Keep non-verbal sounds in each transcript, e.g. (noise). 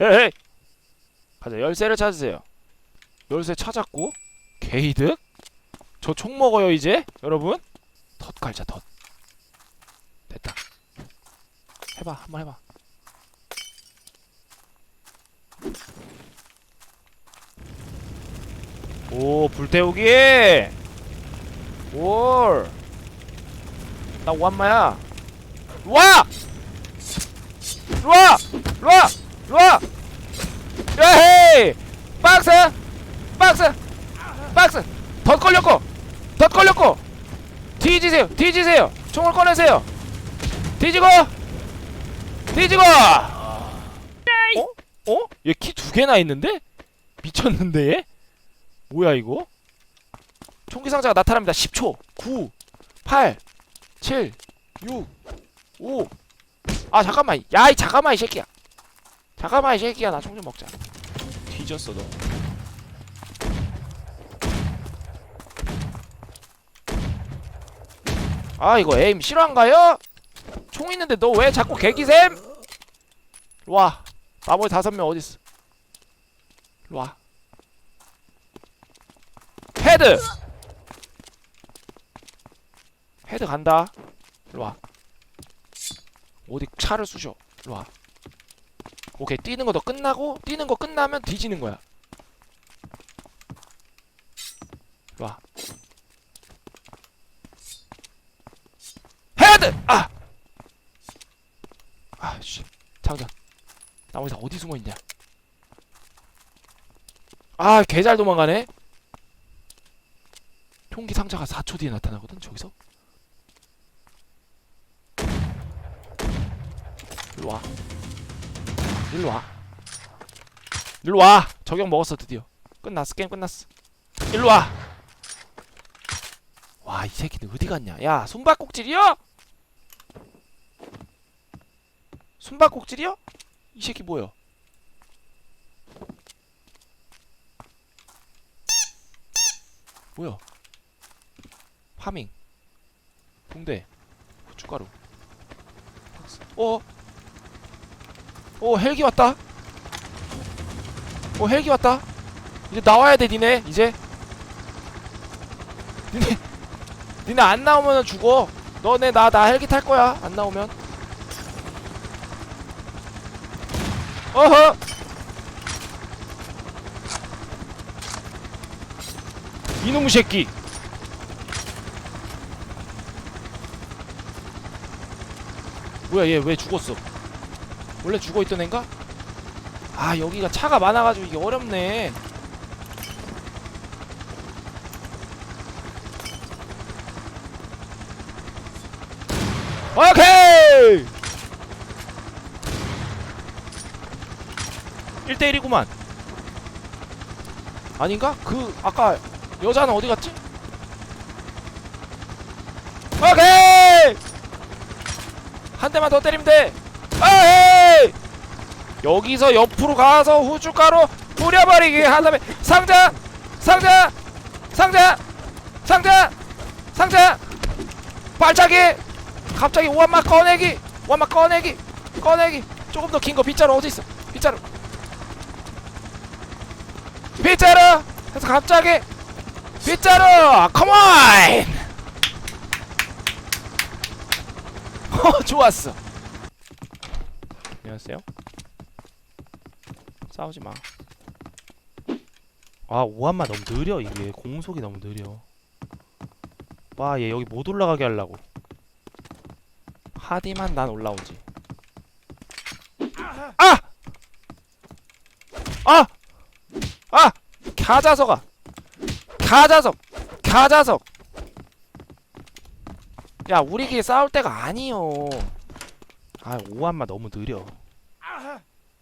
에이 가자 열쇠를 찾으세요. 열쇠 찾았고 게이득? 저 총 먹어요 이제? 여러분? 덧 갈자 덧. 됐다. 해봐 한번 해봐. 오 불태우기! 올나 오한마야. 와! 루아! 루아! 야헤이! 박스! 박스! 박스! 덧 걸렸고! 덧 걸렸고! 뒤지세요! 뒤지세요! 총을 꺼내세요! 뒤지고! 뒤지고! 어? 어? 얘 키 두 개나 있는데? 미쳤는데 얘? 뭐야 이거? 총기 상자가 나타납니다. 10초. 9 8 7 6 5 아 잠깐만 야이 잠깐만 이 새끼야 잠깐만 이 새끼야. 나 총 좀 먹자. 뒤졌어 너. 아 이거 에임 실화인가요? 총 있는데 너 왜 자꾸 개기샘? 일로와. 나머지 다섯 명 어딨어? 일로와. 헤드! 헤드 간다. 일로와. 어디 차를 쑤셔. 일로와 오케이 뛰는 거너 끝나고 뛰는 거 끝나면 뒤지는 거야. 일로와. 헤드! 아! 아씨. 장전. 나머지 다 어디 숨어있냐? 아 개 잘 도망가네. 총기 상자가 4초 뒤에 나타나거든 저기서. 일로 와. 일로 와. 일로 와. 적용 먹었어 드디어. 끝났어 게임 끝났어. 일로 와. 와 이 새끼는 어디 갔냐? 야 숨바꼭질이야? 숨바꼭질이야? 이 새끼 뭐야? 뭐야? 파밍. 붕대. 고춧가루. 어? 오 헬기 왔다. 오 헬기 왔다. 이제 나와야 돼 니네 이제. 니네 (laughs) 니네 안 나오면 죽어. 너네 나 나 헬기 탈 거야 안 나오면. 어허! 이놈의 새끼. 뭐야 얘 왜 죽었어 원래 죽어있던 앤가? 아 여기가 차가 많아가지고 이게 어렵네 오케이 1대1이구만 아닌가? 그 아까 여자는 어디 갔지? 오케이 한 대만 더 때리면 돼 아이 여기서 옆으로 가서 후춧가루 뿌려버리기 한 다음에 상자 상자 상자 상자 상자. 발차기. 갑자기 원마 꺼내기 원마 꺼내기 꺼내기. 조금 더 긴 거 빗자루 어디 있어? 빗자루. 빗자루. 해서 갑자기 빗자루. 컴온 (laughs) 어 좋았어. 안녕하세요. 싸우지 마. 아 오한마 너무 느려 이게 공속이 너무 느려. 와 얘 여기 못 올라가게 하려고. 하디만 난 올라오지. 아! 아! 아! 가자석아! 가자석! 가자석! 야 우리끼리 싸울 때가 아니요. 아 오한마 너무 느려.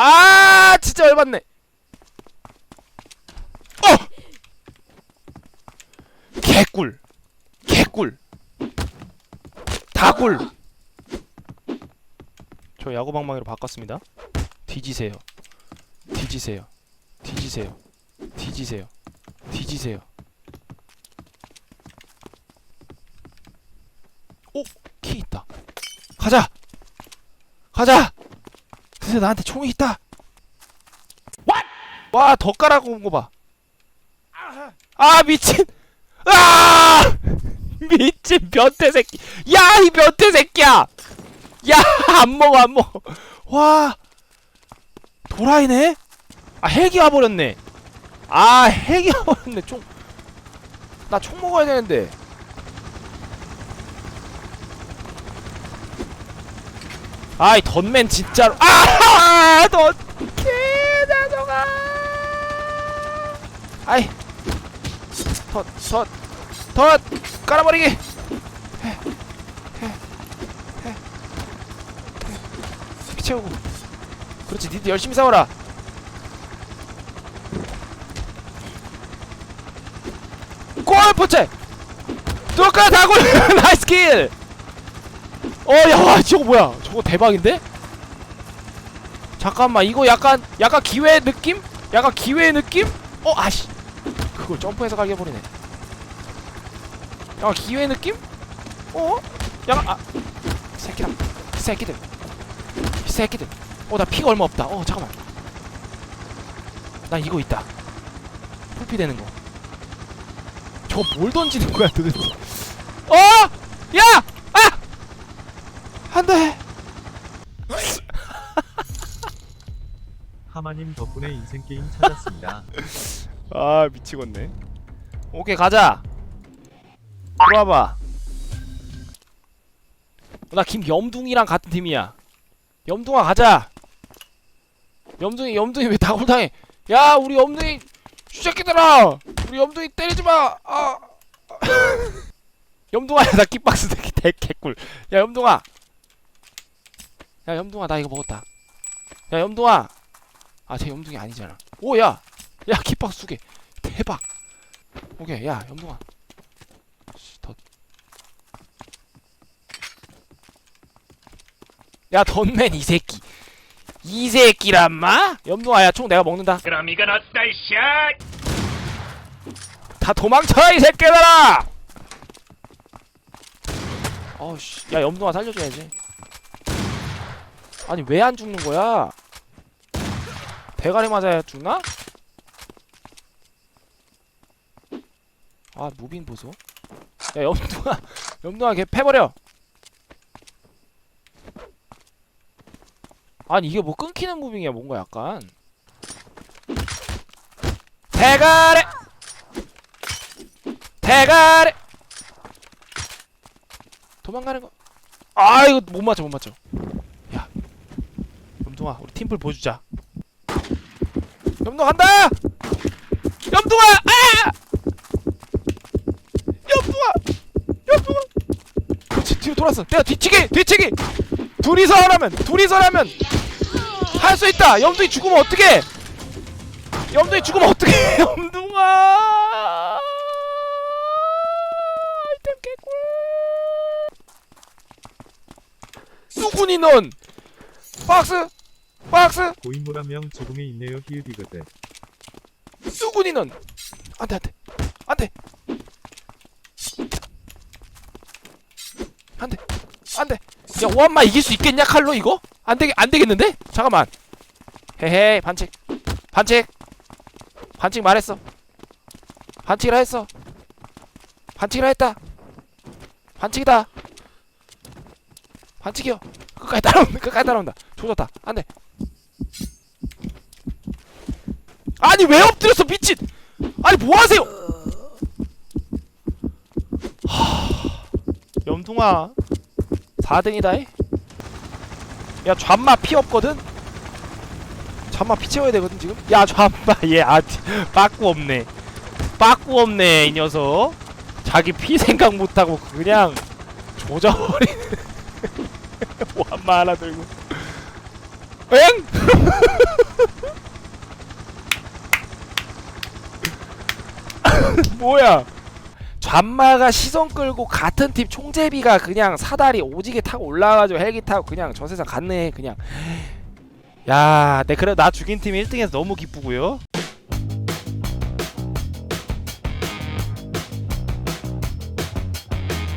아 진짜 열받네. 어. 개꿀. 개꿀. 다꿀. 저 야구방망이로 바꿨습니다. 뒤지세요. 뒤지세요. 뒤지세요. 뒤지세요. 뒤지세요. 오! 키 있다. 가자! 가자! 드디어 나한테 총이 있다! 와더 깔아고 온 거 봐. 아 미친. 아 (laughs) 미친 변태 새끼. 야 이 변태 새끼야. 야 안 먹어 안 먹어. 와 도라이네. 아 헬기 와버렸네. 아 헬기 와버렸네 총. 나 총 먹어야 되는데. 아이 던맨 진짜로. 아던 개자정아. 아이. 덧덧덧. 깔아버리기. 피채우고. 그렇지 니들 열심히 싸워라. 골포체! 뚜까 다골! (laughs) 나이스 킬 어야 저거 뭐야 저거 대박인데? 잠깐만 이거 약간 약간 기회 느낌? 약간 기회 느낌? 어 아씨 그걸 점프해서 가게 해버리네 약간 기회 느낌? 어? 약간 아 새끼들 이 새끼들 이 새끼들 어나 피가 얼마 없다 어 잠깐만 나 이거 있다 풀피 되는 거 저거 뭘 던지는 거야 도대체 어! 야! 아! 안돼. 하마님 덕분에 인생 게임 찾았습니다. (laughs) 아 미치겠네. 오케이 가자. 들어와봐. 나 김염둥이랑 같은 팀이야. 염둥아 가자. 염둥이 염둥이 왜 다굴당해? 야 우리 염둥이 슈새끼들아! 우리 염둥이 때리지 마! 아. (laughs) 염둥아 나 킥박스 되게 대 개꿀. 야 염둥아 야 염둥아 나 이거 먹었다. 야 염둥아! 아쟤 염둥이 아니잖아. 오야! 야 킥박스 두개. 대박! 오케이 야 더. 야 던맨 이 새끼. 이 새끼란 마? 염동아 야 총 내가 먹는다. 그럼 이건 어떨 샷? 다 도망쳐 이 새끼들아! 어우씨. 야 염동아 살려줘야지 아니 왜 안 죽는 거야 대가리 맞아야 죽나? 아 무빙 보소 야 염동아 염동아 걔 패버려 아니 이게 뭐 끊기는 무빙이야 뭔가 약간 대가리 대가리 도망가는 거. 아 이거 못 맞춰 못 맞춰. 야, 염동아 우리 팀플 보여주자. 염동 간다. 염동아, 아! 염동아, 염동아. 그렇지 뒤로 돌았어. 내가 뒤치기, 뒤치기. 둘이서 하라면, 둘이서 하라면 할 수 있다. 염동이 죽으면 어떡해? 염동이 죽으면 어떡해? 염동아. 일단 개꿀. 수군이 넌 박스 박스! 고인물 한명 조금이 있네요 히읗이거든. 수군이 넌 안돼 안돼. 안돼! 안돼! 안돼! 야 오한마 이길 수 있겠냐 칼로 이거? 안되게 안되겠는데? 잠깐만. 헤헤 반칙. 반칙. 반칙 말했어. 반칙이라 했어. 반칙이라 했다. 반칙이다. 반칙이요. 끝까지 따라온다 끝까지 따라온다. 조졌다. 안돼 아니 왜 엎드렸어 미친! 아니 뭐하세요? 하... 염둥아. 4등이다 야 좌마 피 없거든? 좌마 피 채워야 되거든 지금? 야 좌마 (laughs) 얘아 빠꾸 없네. 빠꾸 없네 이 녀석. 자기 피 생각 못하고 그냥 조져버리는 완마 (laughs) 하나 들고. 엥? (laughs) (laughs) 뭐야 좌마가 시선 끌고 같은 팀 총제비가 그냥 사다리 오지게 타고 올라가가지고 헬기 타고 그냥 저 세상 갔네 그냥 야, 네 그래 나 죽인 팀이 1등해서 너무 기쁘고요.